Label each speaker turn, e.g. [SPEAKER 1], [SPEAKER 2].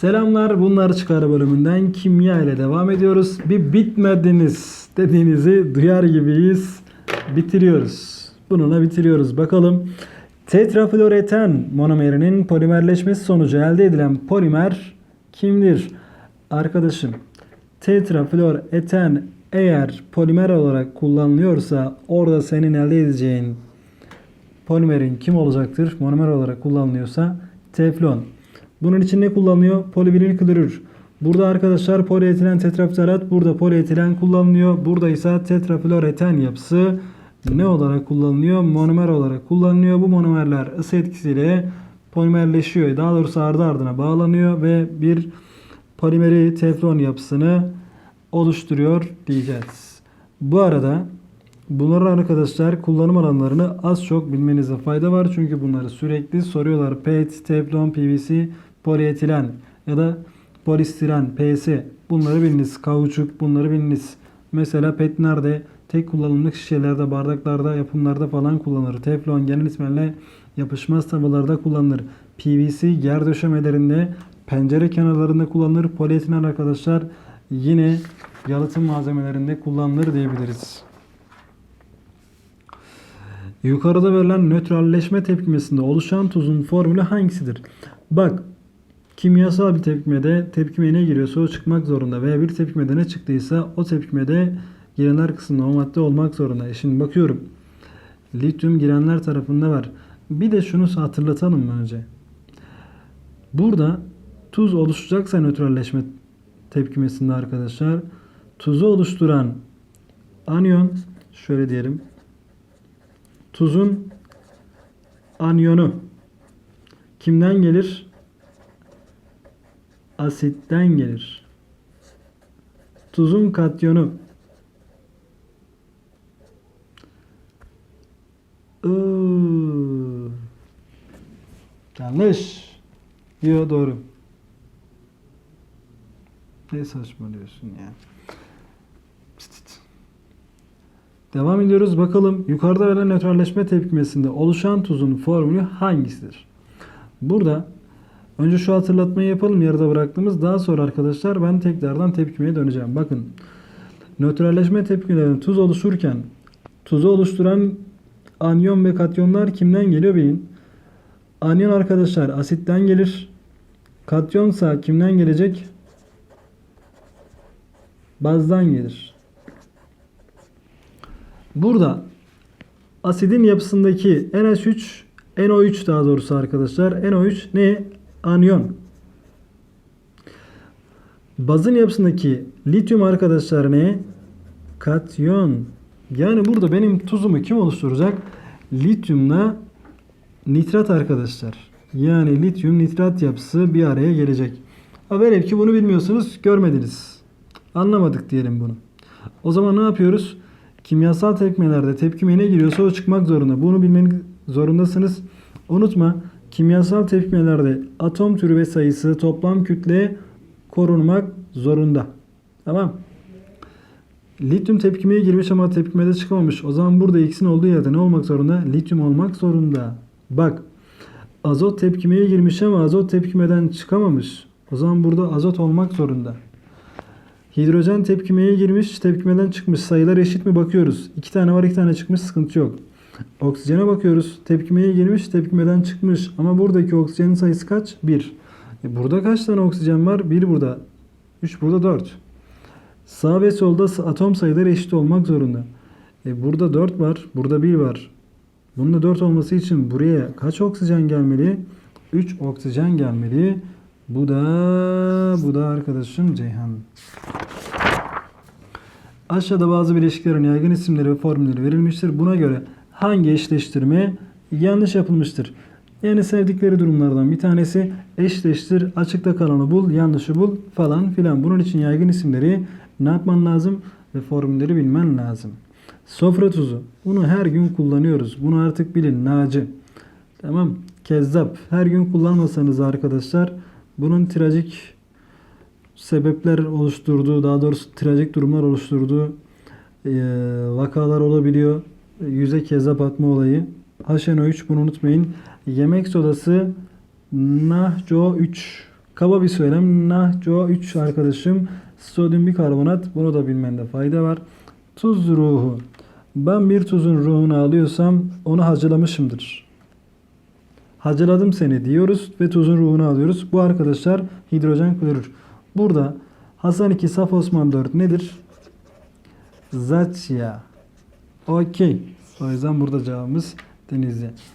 [SPEAKER 1] Selamlar bunlar çıkar bölümünden kimya ile devam ediyoruz. Bir bitmediniz dediğinizi duyar gibiyiz. Bitiriyoruz. Bununla bitiriyoruz. Bakalım tetrafluoreten monomerinin polimerleşmesi sonucu elde edilen polimer kimdir? Arkadaşım tetrafluoreten eğer polimer olarak kullanılıyorsa orada senin elde edeceğin polimerin kim olacaktır? Monomer olarak kullanılıyorsa teflon. Bunun için ne kullanılıyor? Polivinil klorür. Burada arkadaşlar polietilen tetraftalat, burada polietilen kullanılıyor. Burada ise tetrafluoreten yapısı ne olarak kullanılıyor? Monomer olarak kullanılıyor. Bu monomerler ısı etkisiyle polimerleşiyor. Daha doğrusu ardı ardına bağlanıyor ve bir polimeri teflon yapısını oluşturuyor diyeceğiz. Bu arada bunların arkadaşlar kullanım alanlarını az çok bilmenize fayda var. Çünkü bunları sürekli soruyorlar. PET, teflon, PVC, polietilen ya da polistiren, PS bunları biliniz. Kauçuk bunları biliniz. Mesela PET? Tek kullanımlık şişelerde, bardaklarda, yapımlarda falan kullanılır. Teflon genel ismiyle yapışmaz tablolarda kullanılır. PVC yer döşemelerinde, pencere kenarlarında kullanılır. Polietilen arkadaşlar yine yalıtım malzemelerinde kullanılır diyebiliriz. Yukarıda verilen nötralleşme tepkimesinde oluşan tuzun formülü hangisidir? Bak kimyasal bir tepkimede tepkimeye ne giriyorsa o çıkmak zorunda veya bir tepkimede ne çıktıysa o tepkimede girenler kısmında o madde olmak zorunda. E Şimdi bakıyorum. Lityum girenler tarafında var. Bir de şunu hatırlatalım mı önce? Burada tuz oluşacaksa nötralleşme tepkimesinde arkadaşlar tuzu oluşturan anyon şöyle diyelim tuzun anyonu kimden gelir? Asitten gelir. Tuzun katyonu. Yanlış. Yo doğru. Ne saçmalıyorsun ya? Devam ediyoruz. Bakalım yukarıda verilen nötralleşme tepkimesinde oluşan tuzun formülü hangisidir? Burada önce şu hatırlatmayı yapalım yarıda bıraktığımız. Daha sonra arkadaşlar ben tekrardan tepkimeye döneceğim. Bakın nötralleşme tepkilerinde tuz oluşurken tuzu oluşturan anyon ve katyonlar kimden geliyor bilin. Anyon arkadaşlar asitten gelir. Katyonsa kimden gelecek? Bazdan gelir. Burada asidin yapısındaki NH3 NO3 daha doğrusu arkadaşlar. NO3 ne? Anyon. Bazın yapısındaki lityum arkadaşlar ne? Katyon. Yani burada benim tuzumu kim oluşturacak? Lityumla nitrat arkadaşlar. Yani lityum nitrat yapısı bir araya gelecek. Ha ki bunu bilmiyorsunuz, görmediniz. Anlamadık diyelim bunu. O zaman ne yapıyoruz? Kimyasal tepkimelerde tepkime ne giriyorsa o çıkmak zorunda. Bunu bilmeniz zorundasınız. Unutma kimyasal tepkimelerde atom türü ve sayısı toplam kütle korunmak zorunda. Tamam. Lityum tepkimeye girmiş ama tepkimede çıkamamış. O zaman burada X'in olduğu yerde ne olmak zorunda? Lityum olmak zorunda. Bak azot tepkimeye girmiş ama azot tepkimeden çıkamamış. O zaman burada azot olmak zorunda. Hidrojen tepkimeye girmiş, tepkimeden çıkmış. Sayılar eşit mi bakıyoruz. İki tane var, iki tane çıkmış, sıkıntı yok. Oksijene bakıyoruz. Tepkimeye girmiş, tepkimeden çıkmış. Ama buradaki oksijenin sayısı kaç? 1. E burada kaç tane oksijen var? 1 burada. 3 burada 4. Sağ ve solda atom sayıları eşit olmak zorunda. E burada 4 var, burada 1 var. Bunun da 4 olması için buraya kaç oksijen gelmeli? 3 oksijen gelmeli. Bu da bu da arkadaşım Ceyhan. Aşağıda bazı bileşiklerin yaygın isimleri ve formülleri verilmiştir. Buna göre hangi eşleştirme yanlış yapılmıştır? Yani sevdikleri durumlardan bir tanesi eşleştir, açıkta kalanı bul, yanlışı bul falan filan. Bunun için yaygın isimleri ne yapman lazım ve formülleri bilmen lazım. Sofra tuzu. Bunu her gün kullanıyoruz. Bunu artık bilin. Naci. Tamam. Kezzap. Her gün kullanmasanız arkadaşlar bunun trajik sebepler oluşturduğu, daha doğrusu trajik durumlar oluşturduğu e, vakalar olabiliyor. Yüze kezzap atma olayı. HNO3 bunu unutmayın. Yemek sodası NaCO3 Kaba bir söylem. NaCO 3 arkadaşım. Sodyum bikarbonat. Bunu da bilmende fayda var. Tuz ruhu. Ben bir tuzun ruhunu alıyorsam onu hacılamışımdır. Hacıladım seni diyoruz ve tuzun ruhunu alıyoruz. Bu arkadaşlar hidrojen klorür. Burada Hasan 2 Saf Osman 4 nedir? Zatya. Okey. O yüzden burada cevabımız Denizli.